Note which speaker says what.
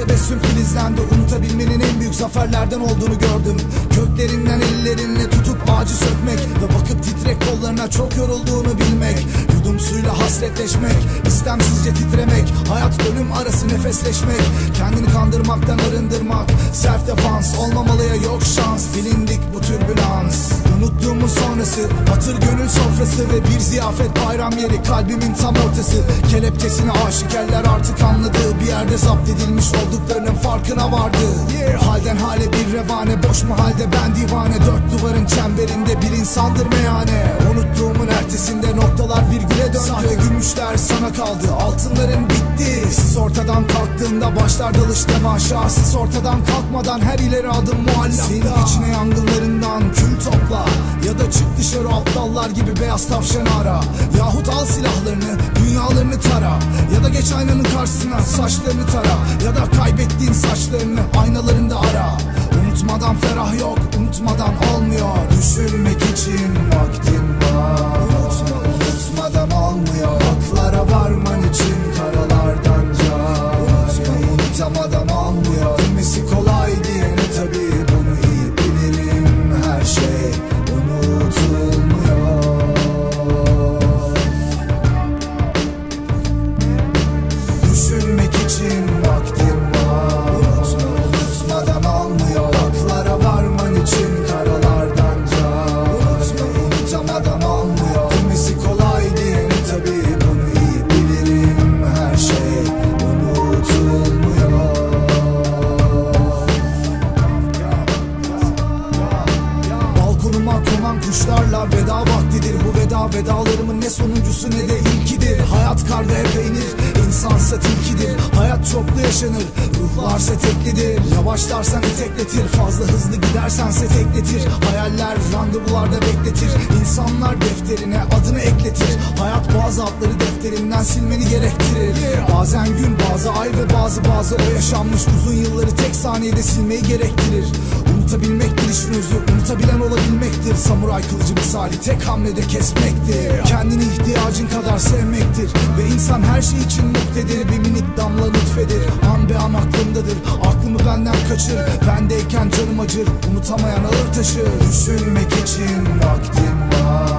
Speaker 1: tebessüm filizlendi Unutabilmenin en büyük zaferlerden olduğunu gördüm. Köklerinden ellerinle tutup ağacı sökmek Ve bakıp titrek kollarına çok yorulduğunu bilmek. Yudum suyla hasretleşmek istemsizce titremek. Hayat ölüm arası nefesleşmek. Kendini kandırmaktan arındırmak. Self defans olmamalıya yok şans. Bilindik bu türbülans Unuttuğumuz sonrası. Hatır gönül sofrası ve bir ziyafet bayram yeri. Kalbimin tam ortası. Kelepçesini aşık eller artık anladı Bir yerde zapt edilmiş olduklarının farkına vardı. Halden hale bir revane Boş mahalde ben divane. Dört duvarın çemberinde bir insandır meyhane. Unuttuğumun ertesinde noktalar virgüle döndü. Sahte gümüşler sana kaldı Altınların bitti Kalktığında başlar dalış temaşa Siz ortadan kalkmadan her ileri adım muallakta Senin içine yangınlarından kül topla. Ya da çık dışarı aptallar gibi beyaz tavşan ara. Yahut al silahlarını dünyalarını tara. Ya da geç aynanın karşısına saçlarını tara. Ya da kaybettiğin saçlarını aynalarında ara. Unutmadan ferah yok unutmadan olmuyor. Düşünmek konan kuşlarla veda vaktidir. Bu veda vedalarımın ne sonuncusu ne de ilkidir. Hayat karda hep peynir, insansa tilkidir. Hayat çoklu yaşanır, ruhlarsa teklidir. Yavaşlarsan etekletir, fazla hızlı gidersense tekletir Hayaller randevularda bekletir İnsanlar defterine adını ekletir. Hayat bazı adları defterinden silmeni gerektirir. Bazen gün, bazı ay ve bazı bazı o yaşanmış uzun yılları tek saniyede silmeyi gerektirir. Unutabilmektir işin özü Unutabilen olabilmektir. Samuray kılıcı misali tek hamlede kesmektir. Kendini ihtiyacın kadar sevmektir. Ve insan her şey için muktedir. Bir minik damla lütfedir. An be an aklımdadır. Aklımı benden kaçır. Bendeyken canım acır Unutamayan ağır taşı. Düşünmek için vaktim var.